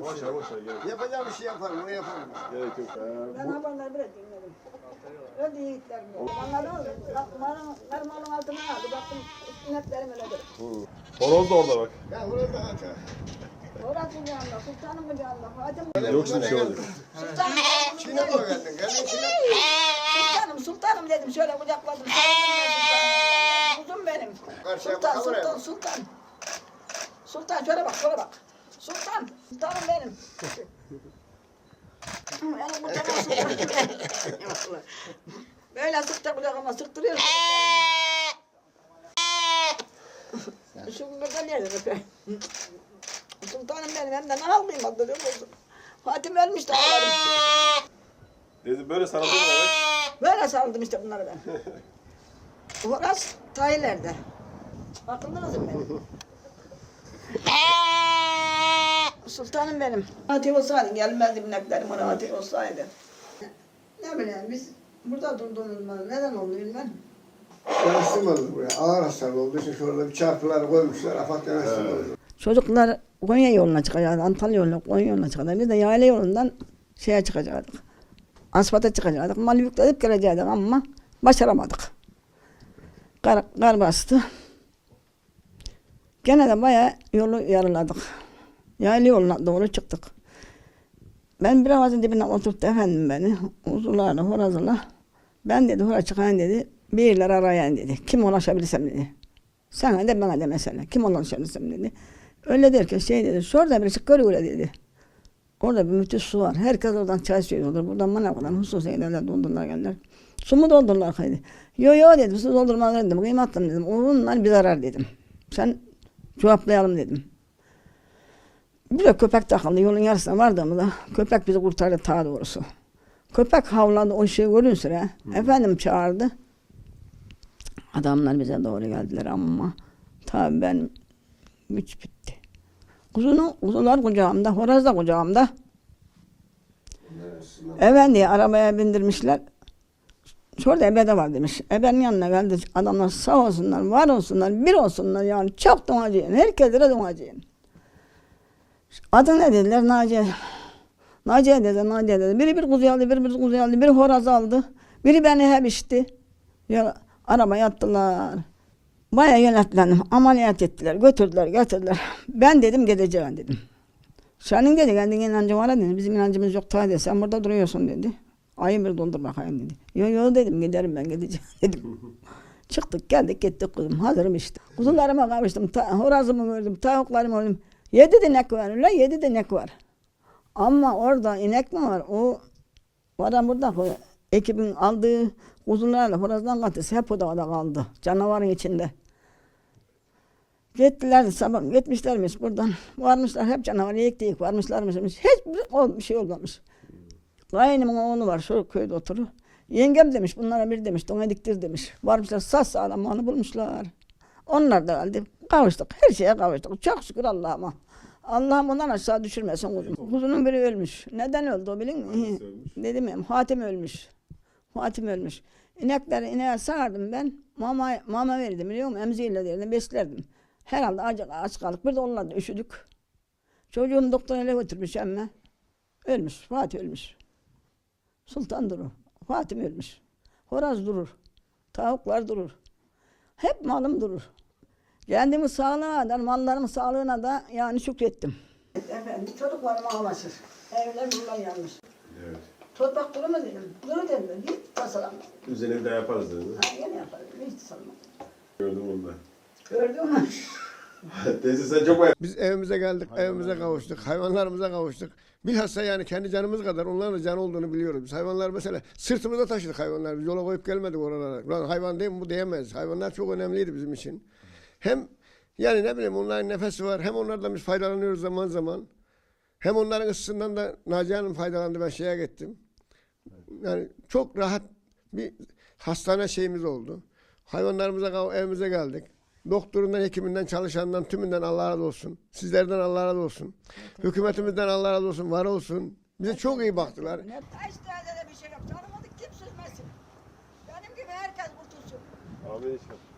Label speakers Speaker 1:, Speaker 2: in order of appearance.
Speaker 1: Boş ver boş ver gerek,
Speaker 2: Yapacağım bir şey yaparım, onu yaparım.
Speaker 1: gerek yok. Ee,
Speaker 3: Ben haberleri bile dinledim. Öyle yiğitlerim. Bana oldu? Malın, karmalın altına aldı. Baktım ineklerim öyledir.
Speaker 1: horoz da orada bak.
Speaker 2: Ya burada aç.
Speaker 3: Orası yanında, sultanım mı yanında? Hatim
Speaker 1: Yoksa bir şey olacak.
Speaker 3: sultanım.
Speaker 2: Çiğne mi geldin? Geldin Çiğne.
Speaker 3: Sultanım, sultanım dedim. Şöyle kucakladım. Sultanım, Kuzum benim.
Speaker 2: Karşıya
Speaker 3: Sultan, sultan, sultan. Sultan şöyle bak, şöyle bak. Sultan, sultanım benim. Benim kucağıma sultan. Böyle sıktı kucağıma sıktırıyor. Şu burada nerede? Sultanım benim hem de ne halıyım hatırlıyor musun? Fatih ölmüş de ağlarım.
Speaker 1: Dedi böyle sarılıyor demek.
Speaker 3: Böyle sarıldım işte bunları ben. Horaz Tayiler'de. Akıllınız mı benim? Sultanım benim. Fatih olsaydı gelmezdi bineklerim ona Fatih olsaydı. Ne bileyim biz burada durduğumuz neden oldu bilmem.
Speaker 2: Yanaştırmadı buraya. Ağır hastalığı olduğu için şurada bir çarpılar koymuşlar. Afat yanaştırmadı.
Speaker 3: Çocuklar Konya yoluna çıkacaktı, Antalya yoluna, Konya yoluna çıkacaktı. Biz de yayla yolundan şeye çıkacaktık. Asfalta çıkacaktık. Mal yükledip gelecektik ama başaramadık. Kar, kar bastı. Gene de bayağı yolu yarıladık. Yayla yoluna doğru çıktık. Ben bir avazın dibine oturttu efendim beni. Uzunlarla, horazla. Ben dedi, hora çıkayım dedi. Birileri arayan dedi. Kim ulaşabilirsem dedi. Sana de bana de mesela. Kim ulaşabilirsem dedi. Öyle derken şey dedi. Şurada birisi görüyor dedi. Orada bir müthiş su var. Herkes oradan çay söylüyordur. Buradan manavdan husus eylerler doldururlar gelirler. Su mu doldururlar kaydı? Yo yo dedim. Su doldurmaz dedim. Kıymatlı dedim. Onlar bir zarar dedim. Sen cevaplayalım dedim. Bir de köpek takıldı. Yolun yarısına vardığımda köpek bizi kurtardı ta doğrusu. Köpek havladı o şey görün sıra. Efendim çağırdı. Adamlar bize doğru geldiler ama tabii ben güç bitti. Kuzunu, kuzular kucağımda, horoz da kucağımda. Efendi arabaya bindirmişler. Şurada ebe de var demiş. Ebenin yanına geldi. Adamlar sağ olsunlar, var olsunlar, bir olsunlar yani. Çok duacıyım. Herkese duacıyım. Adı ne dediler? Naciye. Naciye dedi, Naciye dedi. Biri bir kuzu aldı, biri bir kuzu aldı, biri horoz aldı. Biri beni hep içti. Ya, arabaya attılar. Bayağı yönetlendim. Ameliyat ettiler. Götürdüler, götürdüler. Ben dedim gideceğim dedim. Senin dedi kendin inancın var dedi. Bizim inancımız yok ta dedi. Sen burada duruyorsun dedi. Ayın bir dondur bakayım dedi. Yo yo dedim giderim ben gideceğim dedim. Çıktık geldik gittik kuzum. Hazırım işte. Kuzularıma kavuştum. Ta, horazımı gördüm. Tavuklarımı gördüm. Yedi de inek var öyle. Yedi de inek var. Ama orada inek mi var? O Varan burada ekibin aldığı kuzularla horazdan katısı hep o da kaldı. Canavarın içinde. Gittiler sabah gitmişlermiş buradan. Varmışlar hep canavar yektik varmışlarmış. Hiçbir şey olmamış. Kaynımın oğlu var şu köyde oturuyor. Yengem demiş bunlara bir demiş dona diktir demiş. Varmışlar saz sağlam onu bulmuşlar. Onlar da geldi. Kavuştuk. Her şeye kavuştuk. Çok şükür Allah'ıma. Allah'ım ondan aşağı düşürmesin kuzum. Kuzunun biri ölmüş. Neden öldü o bilin mi? Dedim ya Hatim ölmüş. Hatim ölmüş. İnekleri ineğe sağardım ben. Mama, mama verirdim biliyor musun? Emziğiyle derdim, beslerdim. Herhalde aç, aç kaldık. Bir de onlarla üşüdük. Çocuğum doktora ele götürmüş emme. Ölmüş. Fatih ölmüş. Sultan durur. Fatih ölmüş. Horaz durur. Tavuklar durur. Hep malım durur. Kendimi sağlığına da, mallarımın sağlığına da yani şükrettim. Efendim, çocuklarım ağlaşır. Evler bundan yanmış.
Speaker 1: Evet.
Speaker 3: Toprak durur mu dedim. Durur dedim. Hiç tasalanma.
Speaker 1: Üzerine de yaparız dedi.
Speaker 3: Ha, yine yaparım. Hiç tasalanma.
Speaker 1: Gördüm onu da.
Speaker 3: Gördün mü?
Speaker 1: Teyze sen çok bayağı.
Speaker 2: Biz evimize geldik, evimize kavuştuk, hayvanlarımıza kavuştuk. Bilhassa yani kendi canımız kadar onların da can olduğunu biliyoruz. Biz hayvanlar mesela sırtımıza taşıdık hayvanlar. Biz yola koyup gelmedik oralara. Ulan hayvan değil mi bu diyemeyiz. Hayvanlar çok önemliydi bizim için. Hem yani ne bileyim onların nefesi var. Hem onlardan biz faydalanıyoruz zaman zaman. Hem onların ısısından da Naciye Hanım faydalandı. Ben şeye gittim. Yani çok rahat bir hastane şeyimiz oldu. Hayvanlarımıza evimize geldik. Doktorundan, hekiminden, çalışandan, tümünden Allah razı olsun. Sizlerden Allah razı olsun. Hükümetimizden Allah razı olsun, var olsun. Bize çok iyi baktılar.
Speaker 3: Ne taş de bir şey yok. Tanımadık kim sürmesin. Benim gibi herkes kurtulsun.
Speaker 1: Abi işte.